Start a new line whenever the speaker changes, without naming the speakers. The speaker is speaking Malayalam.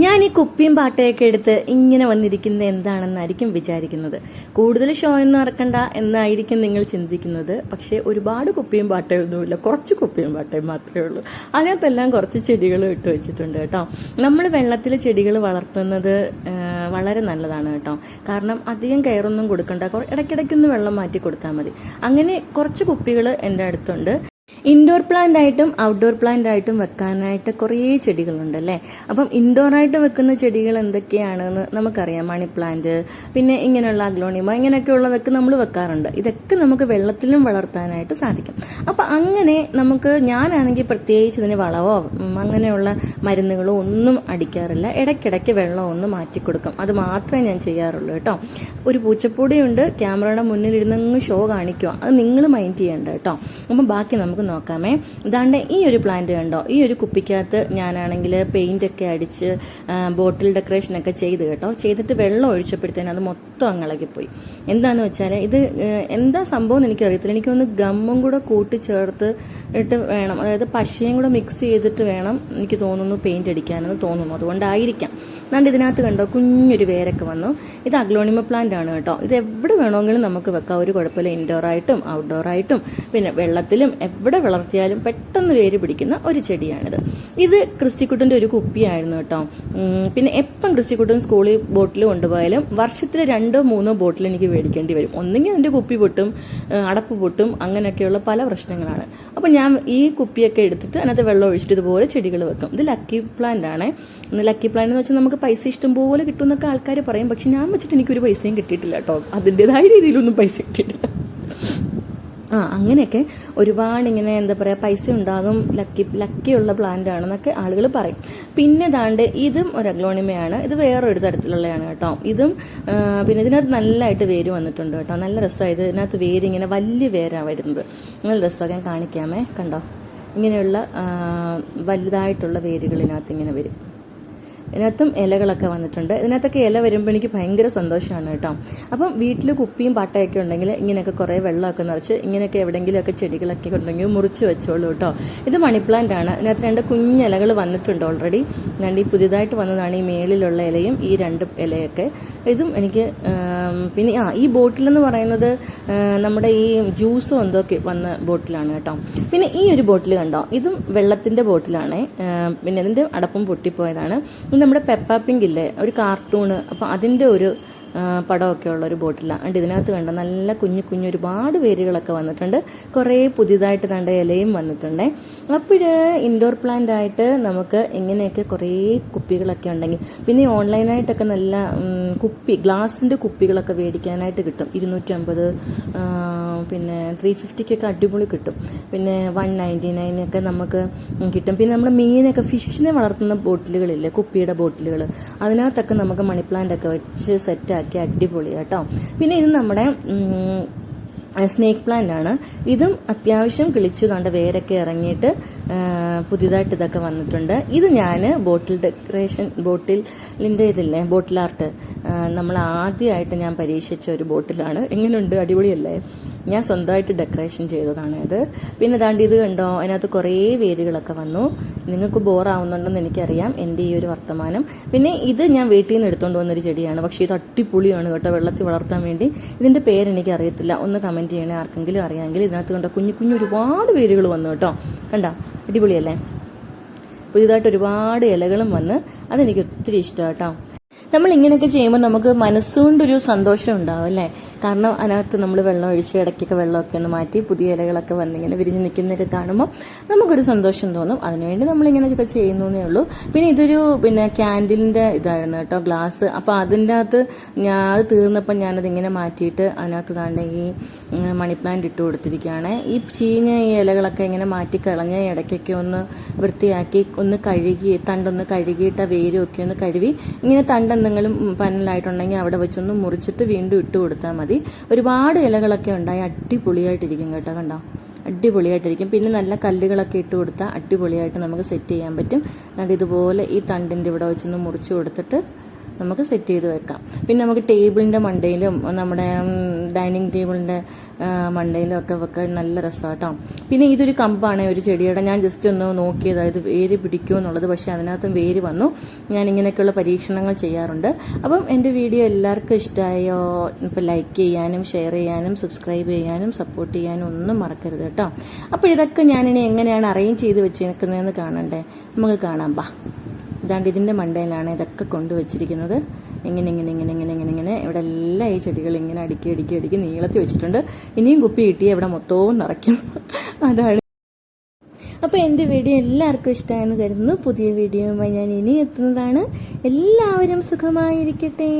ഞാൻ ഈ കുപ്പിയും പാട്ടയൊക്കെ എടുത്ത് ഇങ്ങനെ വന്നിരിക്കുന്നത് എന്താണെന്നായിരിക്കും വിചാരിക്കുന്നത്. കൂടുതൽ ഷോ ഒന്നും ഇറക്കണ്ട എന്നായിരിക്കും നിങ്ങൾ ചിന്തിക്കുന്നത്. പക്ഷേ ഒരുപാട് കുപ്പിയും പാട്ടയൊന്നുമില്ല. കുറച്ച് കുപ്പിയും പാട്ടയും മാത്രമേ ഉള്ളൂ. അതിനകത്തെല്ലാം കുറച്ച് ചെടികൾ ഇട്ട് വെച്ചിട്ടുണ്ട് കേട്ടോ. നമ്മൾ വെള്ളത്തിൽ ചെടികൾ വളർത്തുന്നത് വളരെ നല്ലതാണ് കേട്ടോ. കാരണം അധികം കയറൊന്നും കൊടുക്കണ്ട. ഇടയ്ക്കിടയ്ക്കൊന്ന് വെള്ളം മാറ്റി കൊടുത്താൽ മതി. അങ്ങനെ കുറച്ച് കുപ്പികൾ എന്റെ അടുത്തുണ്ട്. ഇൻഡോർ പ്ലാന്റ് ആയിട്ടും ഔട്ട്ഡോർ പ്ലാന്റ് ആയിട്ടും വെക്കാനായിട്ട് കുറേ ചെടികളുണ്ട് അല്ലേ അപ്പം ഇൻഡോർ ആയിട്ട് വെക്കുന്ന ചെടികൾ എന്തൊക്കെയാണെന്ന് നമുക്കറിയാം. മണി പ്ലാന്റ് പിന്നെ ഇങ്ങനെയുള്ള അഗ്ലോണിമ ഇങ്ങനെയൊക്കെ ഉള്ളതൊക്കെ നമ്മൾ വെക്കാറുണ്ട്. ഇതൊക്കെ നമുക്ക് വെള്ളത്തിലും വളർത്താനായിട്ട് സാധിക്കും. അപ്പം അങ്ങനെ നമുക്ക് ഞാനാണെങ്കിൽ പ്രത്യേകിച്ച് ഇതിന് വളവോ അങ്ങനെയുള്ള മരുന്നുകളോ ഒന്നും അടിക്കാറില്ല. ഇടയ്ക്കിടയ്ക്ക് വെള്ളം ഒന്ന് മാറ്റി കൊടുക്കും. അത് മാത്രമേ ഞാൻ ചെയ്യാറുള്ളൂ കേട്ടോ. ഒരു പൂച്ചപ്പൊടിയുണ്ട്. ക്യാമറയുടെ മുന്നിൽ ഇരുന്നങ്ങ് ഷോ കാണിക്കുക. അത് നിങ്ങൾ മൈൻഡ് ചെയ്യേണ്ട കേട്ടോ. അപ്പം ബാക്കി നമുക്ക് നോക്കാമേ. ഇതാണ്ട് ഈ ഒരു പ്ലാന്റ് കണ്ടോ? ഈ ഒരു കുപ്പിക്കകത്ത് ഞാനാണെങ്കിൽ ഒക്കെ അടിച്ച് ബോട്ടിൽ ഡെക്കറേഷൻ ഒക്കെ ചെയ്ത് കേട്ടോ. ചെയ്തിട്ട് വെള്ളം ഒഴിച്ചപ്പോഴത്തേനും അത് മൊത്തം അങ്ങളകിപ്പോയി. എന്താന്ന് വെച്ചാൽ ഇത് എന്താ സംഭവം എന്ന് എനിക്കറിയത്തില്ല. എനിക്കൊന്ന് ഗമ്മും കൂടെ കൂട്ടി ചേർത്ത് ഇട്ട് വേണം. അതായത് പശയും കൂടെ മിക്സ് ചെയ്തിട്ട് വേണം എനിക്ക് തോന്നുന്നു പെയിന്റ് അടിക്കാനെന്ന് തോന്നുന്നു. അതുകൊണ്ടായിരിക്കാം. എന്നാണ്ട് ഇതിനകത്ത് കണ്ടോ? കുഞ്ഞൊരു വേരൊക്കെ വന്നു. ഇത് അഗ്ലോണിമ പ്ലാന്റ് ആണ് കേട്ടോ. ഇത് എവിടെ വേണമെങ്കിലും നമുക്ക് വെക്കാം. ഒരു കുഴപ്പമില്ല. ഇൻഡോർ ആയിട്ടും ഔട്ട്ഡോർ ആയിട്ടും. പിന്നെ വെള്ളത്തിലും എവിടെ വളർത്തിയാലും പെട്ടെന്ന് വേര് പിടിക്കുന്ന ഒരു ചെടിയാണിത്. ഇത് ക്രിസ്റ്റിക്കുട്ടന്റെ ഒരു കുപ്പിയായിരുന്നു കേട്ടോ. പിന്നെ എപ്പം ക്രിസ്റ്റിക്കുട്ടൻ സ്കൂളിൽ ബോട്ടിൽ കൊണ്ടുപോയാലും വർഷത്തിൽ രണ്ടോ മൂന്നോ ബോട്ടിൽ എനിക്ക് മേടിക്കേണ്ടി വരും. ഒന്നെങ്കിൽ അതിന്റെ കുപ്പി പൊട്ടും അടപ്പ് പൊട്ടും അങ്ങനെയൊക്കെയുള്ള പല പ്രശ്നങ്ങളാണ്. അപ്പോൾ ഞാൻ ഈ കുപ്പിയൊക്കെ എടുത്തിട്ട് അതിനകത്ത് വെള്ളം ഒഴിച്ചിട്ട് ഇതുപോലെ ചെടികൾ വെക്കും. ഇത് ലക്കി പ്ലാന്റ് ആണ്. ലക്കി പ്ലാന്റ് എന്ന് വെച്ചാൽ നമുക്ക് പൈസ ഇഷ്ടം പോലെ കിട്ടും എന്നൊക്കെ ആൾക്കാർ പറയും. പക്ഷെ ഞാൻ വെച്ചിട്ട് എനിക്കൊരു പൈസയും കിട്ടിയിട്ടില്ല കേട്ടോ. അതിന്റെതായ രീതിയിലൊന്നും പൈസ കിട്ടിയിട്ടില്ല. ആ അങ്ങനെയൊക്കെ ഒരുപാട് ഇങ്ങനെ എന്താ പറയുക പൈസ ഉണ്ടാകും ലക്കി ലക്കിയുള്ള പ്ലാന്റ് ആണെന്നൊക്കെ ആളുകൾ പറയും. പിന്നെ ദാണ്ട് ഇതും ഒരു അഗ്ലോണിമയാണ്. ഇത് വേറൊരു തരത്തിലുള്ളതാണ് കേട്ടോ. ഇതും പിന്നെ ഇതിനകത്ത് നല്ലതായിട്ട് വേര് വന്നിട്ടുണ്ട് കേട്ടോ. നല്ല രസമാണ് ഇത്. ഇതിനകത്ത് വേര് ഇങ്ങനെ വലിയ വേരാണ് വരുന്നത്. നല്ല രസമൊക്കെ ഞാൻ കാണിക്കാമേ. കണ്ടോ? ഇങ്ങനെയുള്ള വലുതായിട്ടുള്ള വേരുകൾ ഇതിനകത്ത് ഇങ്ങനെ വരും. ഇതിനകത്തും ഇലകളൊക്കെ വന്നിട്ടുണ്ട്. ഇതിനകത്തൊക്കെ ഇല വരുമ്പോൾ എനിക്ക് ഭയങ്കര സന്തോഷമാണ് കേട്ടോ. അപ്പം വീട്ടിൽ കുപ്പിയും പാട്ടയൊക്കെ ഉണ്ടെങ്കിൽ ഇങ്ങനെയൊക്കെ കുറേ വെള്ളമൊക്കെ നിറച്ച് ഇങ്ങനെയൊക്കെ എവിടെയെങ്കിലുമൊക്കെ ചെടികളൊക്കെ ഉണ്ടെങ്കിൽ മുറിച്ച് വെച്ചോളൂ കേട്ടോ. ഇത് മണി പ്ലാന്റ് ആണ്. ഇതിനകത്ത് രണ്ട് കുഞ്ഞിലകൾ വന്നിട്ടുണ്ട് ഓൾറെഡി രണ്ട് ഈ പുതിയതായിട്ട് വന്നതാണ് ഈ മേളിലുള്ള ഇലയും ഈ രണ്ട് ഇലയൊക്കെ. ഇതും എനിക്ക് പിന്നെ ആ ഈ ബോട്ടിലെന്ന് പറയുന്നത് നമ്മുടെ ഈ ജ്യൂസും എന്തൊക്കെ വന്ന ബോട്ടിലാണ് കേട്ടോ. പിന്നെ ഈ ഒരു ബോട്ടിൽ കണ്ടോ? ഇതും വെള്ളത്തിന്റെ ബോട്ടിലാണ്. പിന്നെ ഇതിന്റെ അടപ്പും പൊട്ടിപ്പോയതാണ്. നമ്മുടെ പെപ്പാപ്പിങ്കില്ലേ ഒരു കാർട്ടൂണ്. അപ്പം അതിന്റെ ഒരു പടമൊക്കെ ഉള്ള ഒരു ബോട്ടിലാണ് അണ്ട് ഇതിനകത്ത് വേണ്ട നല്ല കുഞ്ഞു കുഞ്ഞു ഒരുപാട് വേരുകളൊക്കെ വന്നിട്ടുണ്ട്. കുറേ പുതിയതായിട്ട് കണ്ട ഇലയും വന്നിട്ടുണ്ട്. അപ്പോൾ ഇൻഡോർ പ്ലാന്റ് ആയിട്ട് നമുക്ക് ഇങ്ങനെയൊക്കെ കുറേ കുപ്പികളൊക്കെ ഉണ്ടെങ്കിൽ പിന്നെ ഓൺലൈനായിട്ടൊക്കെ നല്ല കുപ്പി ഗ്ലാസിന്റെ കുപ്പികളൊക്കെ മേടിക്കാനായിട്ട് കിട്ടും. ഇരുന്നൂറ്റമ്പത് പിന്നെ ത്രീ ഫിഫ്റ്റിക്കൊക്കെ അടിപൊളി കിട്ടും. പിന്നെ വൺ നയന്റി നയനൊക്കെ നമുക്ക് കിട്ടും. പിന്നെ നമ്മുടെ മീനൊക്കെ ഫിഷിനെ വളർത്തുന്ന ബോട്ടിലുകളില്ലേ കുപ്പിയുടെ ബോട്ടിലുകൾ അതിനകത്തൊക്കെ നമുക്ക് മണി പ്ലാന്റ് ഒക്കെ വെച്ച് സെറ്റാക്കി അടിപൊളി കേട്ടോ പിന്നെ ഇത് നമ്മുടെ സ്നേക്ക് പ്ലാന്റ് ആണ്. ഇതും അത്യാവശ്യം കിളിച്ചു കണ്ട വേരൊക്കെ ഇറങ്ങിയിട്ട് പുതിയതായിട്ട് ഇതൊക്കെ വന്നിട്ടുണ്ട്. ഇത് ഞാൻ ബോട്ടിൽ ഡെക്കറേഷൻ ബോട്ടിലിന്റെ ഇതില്ലേ ബോട്ടിൽ ആർട്ട് നമ്മൾ ആദ്യമായിട്ട് ഞാൻ പരീക്ഷിച്ച ഒരു ബോട്ടിലാണ് എങ്ങനെയുണ്ട് അടിപൊളിയല്ലേ? ഞാൻ സ്വന്തമായിട്ട് ഡെക്കറേഷൻ ചെയ്തതാണ് ഇത് പിന്നെ ദാണ്ട് ഇത് കണ്ടോ? അതിനകത്ത് കുറേ വേരുകളൊക്കെ വന്നു. നിങ്ങൾക്ക് ബോറാവുന്നുണ്ടെന്ന് എനിക്കറിയാം എന്റെ ഈ ഒരു വർത്തമാനം. പിന്നെ ഇത് ഞാൻ വീട്ടിൽ നിന്ന് എടുത്തുകൊണ്ട് വന്നൊരു ചെടിയാണ്. പക്ഷേ ഇത് അട്ടിപ്പൊളിയാണ് കേട്ടോ വെള്ളത്തിൽ വളർത്താൻ വേണ്ടി. ഇതിന്റെ പേരെനിക്ക് അറിയത്തില്ല ഒന്ന് കമന്റ് ചെയ്യണേ ആർക്കെങ്കിലും അറിയാമെങ്കിൽ ഇതിനകത്ത് കണ്ടോ കുഞ്ഞു കുഞ്ഞു ഒരുപാട് വേരുകൾ വന്നു കേട്ടോ. കണ്ടോ? അടിപൊളിയല്ലേ? പുതിയതായിട്ട് ഒരുപാട് ഇലകളും വന്ന് അതെനിക്ക് ഒത്തിരി ഇഷ്ടം കേട്ടോ. നമ്മൾ ഇങ്ങനെയൊക്കെ ചെയ്യുമ്പോൾ നമുക്ക് മനസ്സുകൊണ്ടൊരു സന്തോഷം ഉണ്ടാവും അല്ലേ? കാരണം അതിനകത്ത് നമ്മൾ വെള്ളം ഒഴിച്ച് ഇടയ്ക്കൊക്കെ വെള്ളമൊക്കെ ഒന്ന് മാറ്റി പുതിയ ഇലകളൊക്കെ വന്നിങ്ങനെ വിരിഞ്ഞ് നിൽക്കുന്നതൊക്കെ കാണുമ്പോൾ നമുക്കൊരു സന്തോഷം തോന്നും. അതിനുവേണ്ടി നമ്മളിങ്ങനെയൊക്കെ എന്നേ ഉള്ളൂ. പിന്നെ ഇതൊരു പിന്നെ ക്യാൻഡിലിന്റെ ഇതായിരുന്നു കേട്ടോ ഗ്ലാസ്. അപ്പോൾ അതിന്റെ അകത്ത് ഞാൻ അത് തീർന്നപ്പോൾ ഞാനത് ഇങ്ങനെ മാറ്റിയിട്ട് അതിനകത്ത് താണ്ടെ ഈ മണി പ്ലാന്റ് ഇട്ട് കൊടുത്തിരിക്കുകയാണ്. ഈ ചീഞ്ഞ ഈ ഇലകളൊക്കെ ഇങ്ങനെ മാറ്റി കളഞ്ഞ് ഇടയ്ക്കൊക്കെ ഒന്ന് വൃത്തിയാക്കി ഒന്ന് കഴുകി തണ്ടൊന്ന് കഴുകിയിട്ട് ആ വേരും ഒക്കെ ഒന്ന് കഴുകി ഇങ്ങനെ തണ്ട് എന്തെങ്കിലും ഉം, പന്നലായിട്ടുണ്ടെങ്കിൽ അവിടെ വെച്ചൊന്ന് മുറിച്ചിട്ട് വീണ്ടും ഇട്ട് കൊടുത്താൽ മതി. ഒരുപാട് ഇലകളൊക്കെ ഉണ്ടായി അടിപൊളിയായിട്ടിരിക്കും കേട്ടോ കണ്ടോ? അടിപൊളിയായിട്ടിരിക്കും. പിന്നെ നല്ല കല്ലുകളൊക്കെ ഇട്ട് കൊടുത്താൽ അടിപൊളിയായിട്ട് നമുക്ക് സെറ്റ് ചെയ്യാൻ പറ്റും. എന്നിട്ട് ഇതുപോലെ ഈ തണ്ടിന്റെ ഇവിടെ വെച്ചൊന്ന് മുറിച്ച് കൊടുത്തിട്ട് നമുക്ക് സെറ്റ് ചെയ്ത് വെക്കാം. പിന്നെ നമുക്ക് ടേബിളിന്റെ മണ്ടയിലും നമ്മുടെ ഡൈനിങ് ടേബിളിന്റെ മണ്ടയിലും ഒക്കെ വെക്കാൻ നല്ല രസമാട്ടോ. പിന്നെ ഇതൊരു കമ്പാണ് ഒരു ചെടിയുടെ. ഞാൻ ജസ്റ്റ് ഒന്ന് നോക്കിയത് ഇത് വേര് പിടിക്കുമോ എന്നുള്ളത് പക്ഷേ അതിനകത്തും വേര് വന്നു. ഞാൻ ഇങ്ങനെയൊക്കെയുള്ള പരീക്ഷണങ്ങൾ ചെയ്യാറുണ്ട്. അപ്പം എന്റെ വീഡിയോ എല്ലാവർക്കും ഇഷ്ടമായോ? ഇപ്പോൾ ലൈക്ക് ചെയ്യാനും ഷെയർ ചെയ്യാനും സബ്സ്ക്രൈബ് ചെയ്യാനും സപ്പോർട്ട് ചെയ്യാനും ഒന്നും മറക്കരുത് കേട്ടോ. അപ്പോൾ ഇതൊക്കെ ഞാനിനി എങ്ങനെയാണ് അറേഞ്ച് ചെയ്ത് വെച്ചേക്കുന്നതെന്ന് കാണണ്ടേ? നമുക്ക് കാണാം ബാ. ഇതാണ്ട് ഇതിന്റെ മണ്ടയിലാണ് ഇതൊക്കെ കൊണ്ടുവച്ചിരിക്കുന്നത് ഇങ്ങനെ ഇങ്ങനെ ഇങ്ങനെ ഇങ്ങനെ ഇങ്ങനെ ഇങ്ങനെ. ഇവിടെ എല്ലാം ഈ ചെടികൾ ഇങ്ങനെ അടുക്കി അടുക്കി അടുക്കി നീളത്തി വെച്ചിട്ടുണ്ട്. ഇനിയും കുപ്പി കിട്ടി ഇവിടെ മൊത്തവും നിറയ്ക്കും. അതാണ്. അപ്പോൾ എന്റെ വീഡിയോ എല്ലാവർക്കും ഇഷ്ടമായെന്ന് കരുതുന്നു. പുതിയ വീഡിയോയുമായി ഞാൻ ഇനി എത്തുന്നതാണ്. എല്ലാവരും സുഖമായിരിക്കട്ടെ.